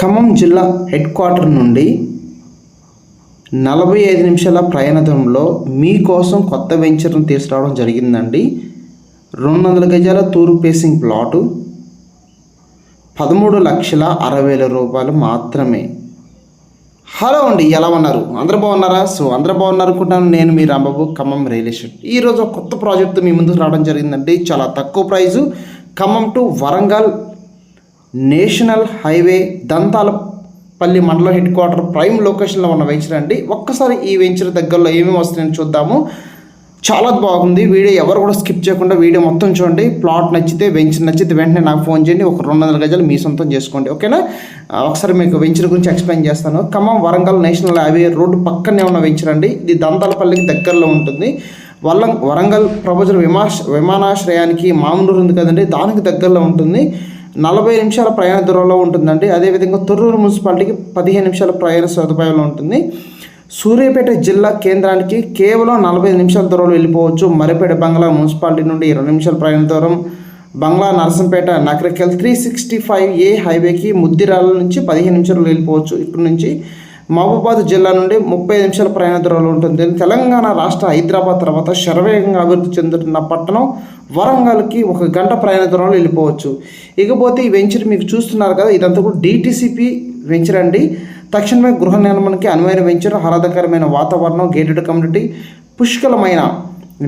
ఖమ్మం జిల్లా head quarter నుండి నలభై ఐదు నిమిషాల ప్రయాణంలో మీకోసం కొత్త వెంచర్ను తీసుకురావడం జరిగిందండి. రెండు వందల గజాల తూర్పు పేసింగ్ ప్లాటు పదమూడు లక్షల అరవై వేల రూపాయలు మాత్రమే. హలో అండి ఎలా ఉన్నారు? అందరూ బాగున్నారా? సో అందరూ బాగున్నారు అనుకుంటాను నేను మీ రాంబాబు ఖమ్మం రియల్ ఎస్టేట్ ఈరోజు ఒక కొత్త ప్రాజెక్ట్తో మీ ముందుకు రావడం జరిగిందండి. చాలా తక్కువ price. Khammam to Warangal national highway Dantalapalli మండలం హెడ్ క్వార్టర్ ప్రైమ్ లొకేషన్లో ఉన్న వెంచర్ అండి. ఒక్కసారి ఈ వెంచర్ దగ్గరలో ఏమేమి వస్తున్నాయని చూద్దాము. చాలా బాగుంది. వీడియో ఎవరు కూడా స్కిప్ చేయకుండా వీడియో మొత్తం చూడండి. ప్లాట్ నచ్చితే వెంచర్ నచ్చితే వెంటనే నాకు ఫోన్ చేయండి. ఒక రెండు వందల గజాలు మీ సొంతం చేసుకోండి. ఓకేనా? ఒకసారి మీకు వెంచర్ గురించి ఎక్స్ప్లెయిన్ చేస్తాను. Khammam Warangal national highway road పక్కనే ఉన్న వెంచర్ అండి. ఇది దంతాలపల్లికి దగ్గరలో ఉంటుంది. వల్లం వరంగల్ ప్రభుత్వ విమాశ విమానాశ్రయానికి మామూలు ఉంది కదండి. దానికి దగ్గరలో ఉంటుంది. నలభై నిమిషాల ప్రయాణ దూరంలో ఉంటుందండి. అదేవిధంగా తొర్రూరు మున్సిపాలిటీకి పదిహేను నిమిషాల ప్రయాణ సదుపాయంలో ఉంటుంది. సూర్యాపేట జిల్లా కేంద్రానికి కేవలం నలభై నిమిషాల దూరంలో వెళ్ళిపోవచ్చు. మరిపేట బంగ్లా మున్సిపాలిటీ నుండి ఇరవై నిమిషాల ప్రయాణ దూరం. బంగ్లా Narsampet Nakrekal three sixty five A హైవేకి ముద్దిరాల నుంచి పదిహేను నిమిషాలు వెళ్ళిపోవచ్చు. ఇక్కడ నుంచి మహబూబాద్ జిల్లా నుండి ముప్పై నిమిషాల ప్రయాణ దూరంలో ఉంటుంది. తెలంగాణ రాష్ట్ర హైదరాబాద్ తర్వాత శరవేగంగా అభివృద్ధి చెందుతున్న పట్టణం వరంగల్కి ఒక గంట ప్రయాణ దూరంలో వెళ్ళిపోవచ్చు. ఇకపోతే ఈ వెంచర్ మీకు చూస్తున్నారు కదా ఇదంతా కూడా డిటిసిపి వెంచర్ అండి. తక్షణమే గృహ నిర్మాణానికి అనువైన వెంచర్ ఆహ్లాదకరమైన వాతావరణం గేటెడ్ కమ్యూనిటీ పుష్కలమైన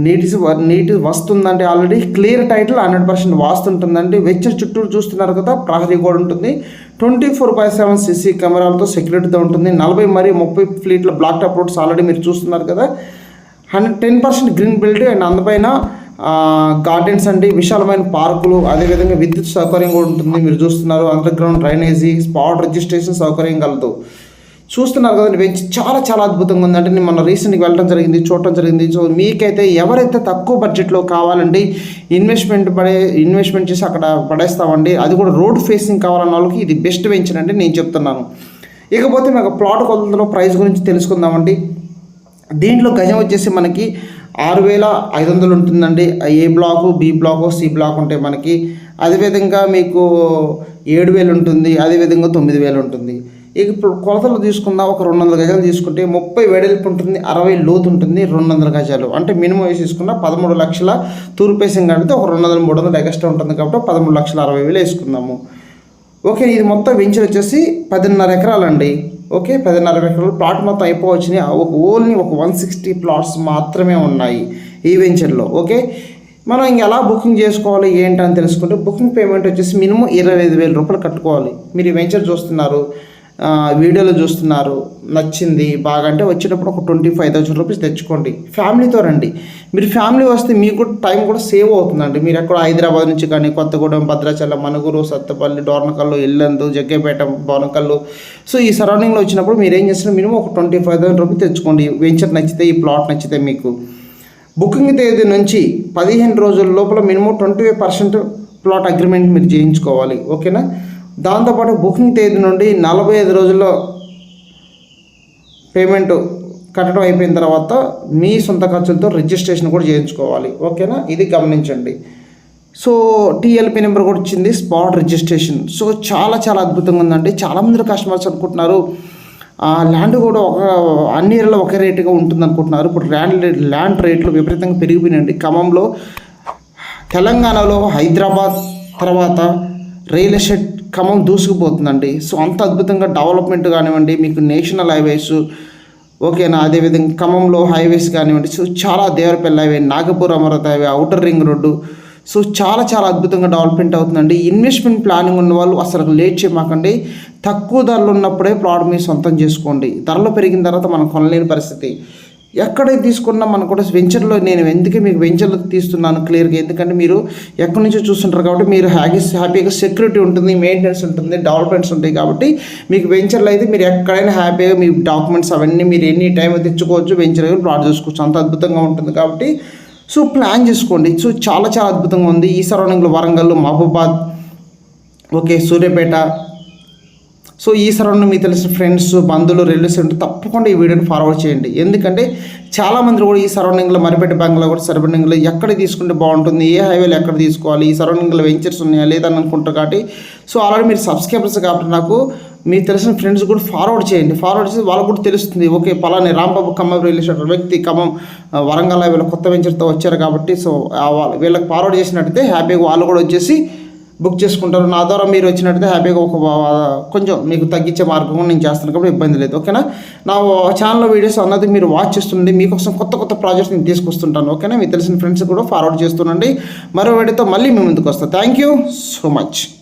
నీటి నీటి వస్తుందంటే already clear title hundred percent వాస్తుంటుందండి వెచ్చర్ చుట్టూ చూస్తున్నారు కదా ప్రహరీ కూడా ఉంటుంది. Twenty four by seven CC కెమెరాలతో సెక్యూరిటీతో ఉంటుంది. నలభై మరియు ముప్పై ఫ్లీట్ల బ్లాక్ టాప్ రోడ్స్ ఆల్రెడీ మీరు చూస్తున్నారు కదా. Hundred ten percent green belt and అందుపైన gardens అండి విశాలమైన పార్కులు అదేవిధంగా విద్యుత్ సౌకర్యం కూడా ఉంటుంది. మీరు చూస్తున్నారు underground drainage spot registration సౌకర్యం కలదు. చూస్తున్నారు కదండి బెంచ్ చాలా చాలా అద్భుతంగా ఉందంటే నేను మొన్న రీసెంట్గా వెళ్ళడం జరిగింది చూడటం జరిగింది. సో మీకైతే ఎవరైతే తక్కువ బడ్జెట్లో కావాలండి ఇన్వెస్ట్మెంట్ పడే ఇన్వెస్ట్మెంట్ చేసి అక్కడ పడేస్తామండి అది కూడా రోడ్ ఫేసింగ్ కావాలన్న వాళ్ళకి ఇది బెస్ట్ బెంచ్ అండి నేను చెప్తున్నాను. ఇకపోతే మీకు ప్లాట్ కొలతలో ప్రైస్ గురించి తెలుసుకుందామండి. దీంట్లో గజం వచ్చేసి మనకి ఆరు వేల ఐదు వందలు ఉంటుందండి. A block B block C block ఉంటాయి మనకి అదేవిధంగా మీకు ఏడు వేలు ఉంటుంది అదేవిధంగా తొమ్మిది వేలు ఉంటుంది. ఇప్పుడు కొలతలు తీసుకుందాం ఒక రెండు వందల గజాలు తీసుకుంటే ముప్పై వెడల్పు ఉంటుంది అరవై లోతు ఉంటుంది రెండు వందల గజాలు. అంటే మినిమం వేసి తీసుకున్న పదమూడు లక్షల తూర్పు వేసింగ్ కడితే ఒక రెండు వందల మూడు వందలు ఎక్స్ట్రా ఉంటుంది కాబట్టి పదమూడు లక్షల అరవై వేలు వేసుకుందాము. ఓకే ఇది మొత్తం వెంచర్ వచ్చేసి పదిన్నర ఎకరాలండి. ఓకే పదిన్నర ఎకరాలు. ప్లాట్ మొత్తం అయిపోవచ్చినాయి ఒక ఓన్లీ ఒక వన్ సిక్స్టీ ప్లాట్స్ మాత్రమే ఉన్నాయి ఈ వెంచర్లో ఓకే మనం ఇంక ఎలా బుకింగ్ చేసుకోవాలి ఏంటని తెలుసుకుంటే బుకింగ్ పేమెంట్ వచ్చేసి మినిమం ఇరవై ఐదు వేల రూపాయలు కట్టుకోవాలి. మీరు ఈ వెంచర్ చూస్తున్నారు. వీడియోలో చూస్తున్నారు. నచ్చింది బాగా. అంటే వచ్చేటప్పుడు ఒక ట్వంటీ ఫైవ్ థౌసండ్ రూపీస్ తెచ్చుకోండి. ఫ్యామిలీతో రండి. మీరు ఫ్యామిలీ వస్తే మీకు కూడా టైం కూడా సేవ్ అవుతుందండి. మీరు ఎక్కడ హైదరాబాద్ నుంచి కానీ కొత్తగూడెం భద్రాచలం మనుగురు సత్తపల్లి డోర్నకల్లు ఇల్లందు జగ్గేపేట బోనకల్లు. సో ఈ సరౌండింగ్లో వచ్చినప్పుడు మీరు ఏం చేస్తున్నారు మినిమం ఒక ట్వంటీ ఫైవ్ థౌసండ్ రూపీస్ తెచ్చుకోండి. వెంచర్ నచ్చితే ఈ ప్లాట్ నచ్చితే మీకు. బుకింగ్ తేదీ నుంచి పదిహేను రోజుల లోపల minimum twenty five percent plot agreement మీరు చేయించుకోవాలి. ఓకేనా? దాంతోపాటు బుకింగ్ తేదీ నుండి నలభై ఐదు రోజుల్లో పేమెంట్ కట్టడం అయిపోయిన తర్వాత మీ సొంత ఖర్చులతో రిజిస్ట్రేషన్ కూడా చేయించుకోవాలి. ఓకేనా? ఇది గమనించండి. సో టీఎల్పీ నెంబర్ కూడా వచ్చింది స్పాట్ రిజిస్ట్రేషన్. సో చాలా చాలా అద్భుతంగా ఉందండి. చాలామంది కస్టమర్స్ అనుకుంటున్నారు ల్యాండ్ కూడా ఒక అన్ని ఏరియాలో ఒకే రేటుగా ఉంటుంది అనుకుంటున్నారు. ఇప్పుడు ల్యాండ్ ల్యాండ్ రేట్లు విపరీతంగా పెరిగిపోయినాయండి. ఖమ్మంలో తెలంగాణలో హైదరాబాద్ తర్వాత రియల్ ఎస్టేట్ క్రమం దూసుకుపోతుందండి. సో అంత అద్భుతంగా డెవలప్మెంట్ కానివ్వండి మీకు నేషనల్ హైవేస్ ఓకేనా అదేవిధంగా ఖమ్మంలో హైవేస్ కానివ్వండి సో చాలా Devarapalli highway Nagpur Amaravati highway outer ring road so చాలా చాలా అద్భుతంగా డెవలప్మెంట్ అవుతుందండి. ఇన్వెస్ట్మెంట్ ప్లానింగ్ ఉన్న వాళ్ళు అసలు లేట్ చేయమాకండి. తక్కువ ధరలు ఉన్నప్పుడే ప్లాట్ మీరు సొంతం చేసుకోండి. ధరలు పెరిగిన తర్వాత మనం కొనలేని పరిస్థితి. ఎక్కడ తీసుకున్నా మనం కూడా వెంచర్లో నేను ఎందుకే మీకు వెంచర్లో తీస్తున్నాను క్లియర్గా ఎందుకంటే మీరు ఎక్కడి నుంచో చూస్తుంటారు కాబట్టి మీరు హ్యాపీ హ్యాపీగా సెక్యూరిటీ ఉంటుంది మెయింటెనెన్స్ ఉంటుంది డెవలప్మెంట్స్ ఉంటాయి కాబట్టి మీకు వెంచర్లో అయితే మీరు ఎక్కడైనా హ్యాపీగా మీ డాక్యుమెంట్స్ అవన్నీ మీరు ఎనీ టైం తెచ్చుకోవచ్చు వెంచర్ ప్లాట్ చేసుకోవచ్చు. అంత అద్భుతంగా ఉంటుంది కాబట్టి సో ప్లాన్ చేసుకోండి. సో చాలా చాలా అద్భుతంగా ఉంది. ఈ సరౌండింగ్లో వరంగల్ మహబూబాద్ ఓకే సూర్యాపేట సో ఈ సరౌండింగ్ మీకు తెలిసిన ఫ్రెండ్స్ బంధువులు రిలేటివ్స్ ఉంటే తప్పకుండా ఈ వీడియోని ఫార్వర్డ్ చేయండి. ఎందుకంటే చాలామంది కూడా ఈ సరౌండింగ్లో మరిపేట బంగ్లా కూడా సరౌండింగ్లో ఎక్కడ తీసుకుంటే బాగుంటుంది ఏ హైవేలో ఎక్కడ తీసుకోవాలి ఈ సరౌండింగ్లో వెంచర్స్ ఉన్నాయా లేదని అనుకుంటారు కాబట్టి. సో ఆల్రెడీ మీరు సబ్స్క్రైబర్స్ కాబట్టి నాకు మీ తెలిసిన ఫ్రెండ్స్ కూడా ఫార్వర్డ్ చేయండి. ఫార్వర్డ్ చేసి వాళ్ళకు కూడా తెలుస్తుంది ఓకే పలాని రాంబాబు ఖమ్మం రియల్ ఎస్టేట్ వ్యక్తి ఖమ్మం వరంగల్ వీళ్ళ కొత్త వెంచర్తో వచ్చారు కాబట్టి సో వాళ్ళ- వీళ్ళకి ఫార్వర్డ్ చేసినట్టయితే హ్యాపీగా వాళ్ళు కూడా వచ్చేసి బుక్ చేసుకుంటారు. నా ద్వారా మీరు వచ్చినట్టయితే హ్యాపీగా ఒక కొంచెం మీకు తగ్గించే మార్గం కూడా నేను చేస్తాను కాబట్టి ఇబ్బంది లేదు. ఓకేనా? నా ఛానల్ వీడియోస్ అన్నది మీరు వాచ్ చేస్తుండండి మీకోసం కొత్త కొత్త ప్రాజెక్ట్స్ నేను తీసుకొస్తుంటాను. ఓకేనా? మీకు తెలిసిన ఫ్రెండ్స్ కూడా ఫార్వర్డ్ చేస్తుండండి. మరో వీడియోతో మళ్ళీ మీ ముందుకు వస్తాను థ్యాంక్ యూ సో మచ్